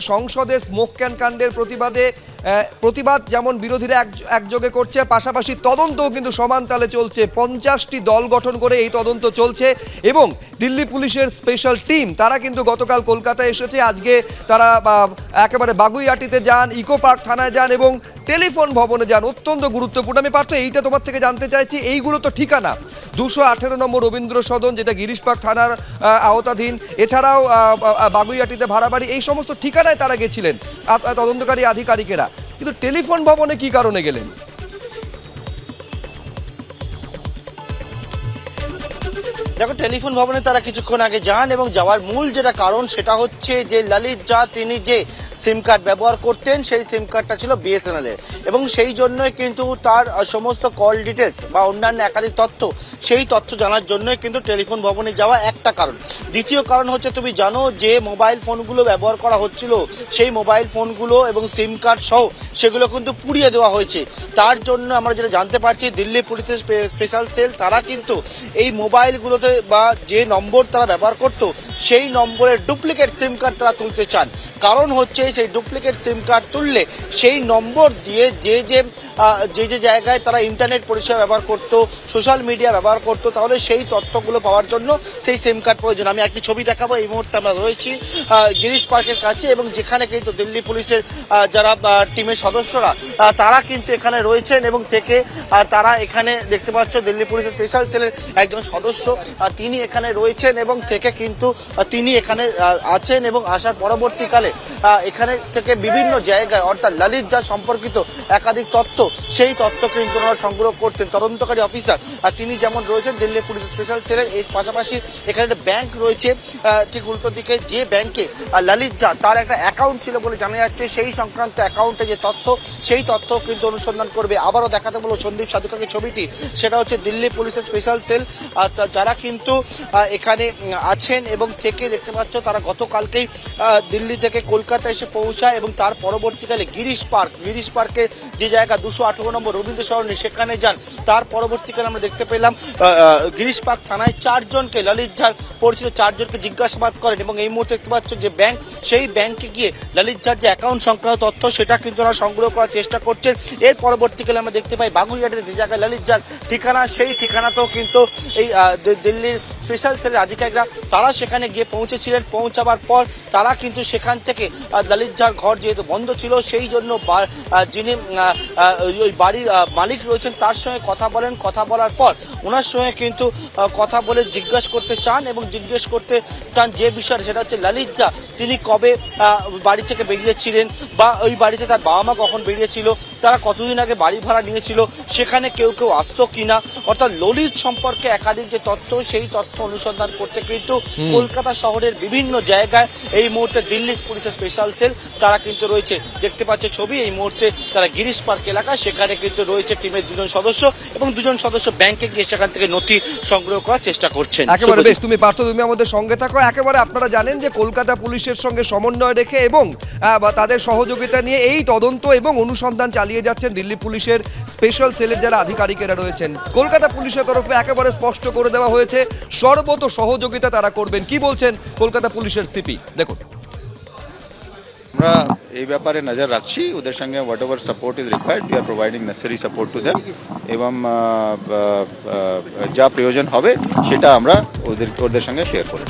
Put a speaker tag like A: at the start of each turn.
A: সংসদে smoke can কাণ্ডের প্রতিবাদে প্রতিবাদ যেমন বিরোধীরা এক- একযোগে করছে, পাশাপাশি তদন্তও কিন্তু সমান তালে চলছে। পঞ্চাশটি দল গঠন করে এই তদন্ত চলছে এবং দিল্লি পুলিশের স্পেশাল টিম তারা কিন্তু গতকাল কলকাতায় এসেছে। আজকে তারা একেবারে বাগুইয়াটিতে যান, ইকো পার্ক থানায় যান এবং টেলিফোন ভবনে যান। অত্যন্ত গুরুত্বপূর্ণ। আমি পার্থ, এইটা তোমার থেকে জানতে চাইছি, এইগুলো তো ঠিকানা। দুশো আঠেরো নম্বর রবীন্দ্র সদন, যেটা গিরিশপাক থানার আওতাধীন। এছাড়াও বাগুইয়াটিতে ভাড়া বাড়ি এই সমস্ত ঠিকানায় তারা গেছিলেন তদন্তকারী আধিকারিকেরা। কিন্তু টেলিফোন ভবনে কি কারণে গেলেন?
B: দেখো, টেলিফোন ভবনে তারা কিছুক্ষণ আগে যান এবং যাওয়ার মূল যেটা কারণ সেটা হচ্ছে যে ললিত যা তিনি যে সিম কার্ড ব্যবহার করতেন, সেই সিম কার্ডটা ছিল বিএসএনএল এর এবং সেই জন্যই কিন্তু তার সমস্ত কল ডিটেলস বা অন্যান্য একাধিক তথ্য, সেই তথ্য জানার জন্যই কিন্তু টেলিফোন ভবনে যাওয়া একটা কারণ। দ্বিতীয় কারণ হচ্ছে তুমি জানো যে মোবাইল ফোনগুলো ব্যবহার করা হচ্ছিল, সেই মোবাইল ফোনগুলো এবং সিম কার্ড সহ সেগুলো কিন্তু পুড়িয়ে দেওয়া হয়েছে। তার জন্য আমরা যেটা জানতে পারছি, দিল্লি পুলিশের স্পে- স্পেশাল সেল তারা কিন্তু এই মোবাইলগুলোতে বা যে নম্বর তারা ব্যবহার করত, সেই নম্বরের ডুপ্লিকেট সিম কার্ড তারা তুলতে চান। কারণ হচ্ছে সেই ডুপ্লিকেট সিম কার্ড তুললে সেই নম্বর দিয়ে যে যে যে যে জায়গায় তারা ইন্টারনেট পরিষেবা ব্যবহার করত সোশ্যাল মিডিয়া ব্যবহার করত, তাহলে সেই তথ্যগুলো পাওয়ার জন্য সেই সিম কার্ড প্রয়োজন। আমি একটি ছবি দেখাবো, এই মুহূর্তে আমরা রয়েছি গিরিশ পার্কের কাছে এবং যেখানে কিন্তু দিল্লি পুলিশের যারা টিমের সদস্যরা তারা কিন্তু এখানে রয়েছেন এবং থেকে তারা এখানে দেখতে পাচ্ছ দিল্লি পুলিশের স্পেশাল সেলের একজন সদস্য তিনি এখানে রয়েছেন এবং থেকে কিন্তু তিনি এখানে আছেন এবং আসার পরবর্তীকালে এখানে থেকে বিভিন্ন জায়গায়, অর্থাৎ ললিত যা সম্পর্কিত একাধিক তথ্য সেই তথ্য কিন্তু ওনারা সংগ্রহ করছেন তদন্তকারী অফিসার। আর তিনি যেমন রয়েছেন দিল্লি পুলিশ স্পেশাল সেলের এর পাশাপাশি এখানে একটা ব্যাংক রয়েছে ঠিক উল্টো দিকে যে ব্যাংকে ললিত যা তার একটা অ্যাকাউন্ট ছিল বলে জানা যাচ্ছে। সেই সংক্রান্ত অ্যাকাউন্টে যে তথ্য, সেই তথ্য কিন্তু অনুসন্ধান করবে। আবারও দেখাতে বলো সন্দীপ সাধুকাকে ছবিটি। সেটা হচ্ছে দিল্লি পুলিশের স্পেশাল সেল। যারা কিন্তু এখানে আছেন এবং থেকে দেখতে পাচ্ছ, তারা গতকালকেই দিল্লি থেকে কলকাতা এসে পৌঁছায় এবং তার পরবর্তীকালে গিরিশ পার্ক, গিরিশ পার্কের যে জায়গা, দুশো আঠারো নম্বর রবীন্দ্র সরণি, সেখানে যান। তার পরবর্তীকালে আমরা দেখতে পেলাম গিরিশ পার্ক থানায় চারজনকে, ললিত ঝাড় পরিচিত চারজনকে জিজ্ঞাসাবাদ করেন এবং এই মুহূর্তে দেখতে পাচ্ছ যে ব্যাংক, সেই ব্যাংকে গিয়ে ললিত ঝাড় যে অ্যাকাউন্ট সংক্রান্ত তথ্য, সেটা কিন্তু ওরা সংগ্রহ করার চেষ্টা করছেন। এর পরবর্তীকালে আমরা দেখতে পাই বাগুইয়াটিতে যে জায়গায় ললিত ঝাড় ঠিকানা, সেই ঠিকানাতেও কিন্তু এই দিল্লির স্পেশাল সেলের আধিকারিকরা, তারা সেখানে গিয়ে পৌঁছেছিলেন। পৌঁছাবার পর তারা কিন্তু সেখান থেকে ললিত ঝাড় ঘর যেহেতু বন্ধ ছিল, সেই জন্য যিনি ওই- ওই বাড়ির মালিক রয়েছেন তার সঙ্গে কথা বলেন। কথা বলার পর ওনার সঙ্গে কিন্তু কথা বলে জিজ্ঞেস করতে চান এবং জিজ্ঞেস করতে চান যে বিষয় সেটা হচ্ছে ললিত। ঝা তিনি কবে বাড়ি থেকে বেরিয়েছিলেন বা ওই বাড়িতে তার বাবা মা কখন বেরিয়েছিল তারা কতদিন আগে বাড়ি ভাড়া নিয়েছিল সেখানে কেউ কেউ আসতো কিনা? অর্থাৎ ললিত সম্পর্কে একাধিক যে তথ্য সেই তথ্য অনুসন্ধান করতে কিন্তু কলকাতা শহরের বিভিন্ন জায়গায় এই মুহূর্তে দিল্লি পুলিশের স্পেশাল সেল তারা কিন্তু রয়েছে। দেখতে পাচ্ছে ছবি এই মুহূর্তে তারা গিরিশ পার্ক এলাকা সেখানে কিন্তু রয়েছে টিমের দুজন সদস্য এবং দুজন সদস্য ব্যাংকে গিয়ে সেখান থেকে নথি সংগ্রহ করার চেষ্টা করছেন।
A: একেবারে বেশ তুমি পার্থ তুমি আমাদের সঙ্গে থাকো। একেবারে আপনারা জানেন যে কলকাতা পুলিশের সঙ্গে সমন্বয় রেখে এবং তাদের সহযোগিতা নিয়ে এই তদন্ত এবং অনুসন্ধান চালিয়ে যাচ্ছেন দিল্লি পুলিশের স্পেশাল সেলের যারা আধিকারিকেরা রয়েছেন। কলকাতা পুলিশের তরফে একেবারে স্পষ্ট করে দেওয়া হয়েছে সর্বত সহযোগিতা তারা করবেন। কি বলছেন কলকাতা পুলিশের সিপি? দেখুন।
C: আমরা এই ব্যাপারে নজর রাখছি। ওদের সঙ্গে whatever support is required we are providing necessary support to them এবং যা প্রয়োজন হবে সেটা আমরা ওদের ওদের সঙ্গে শেয়ার করব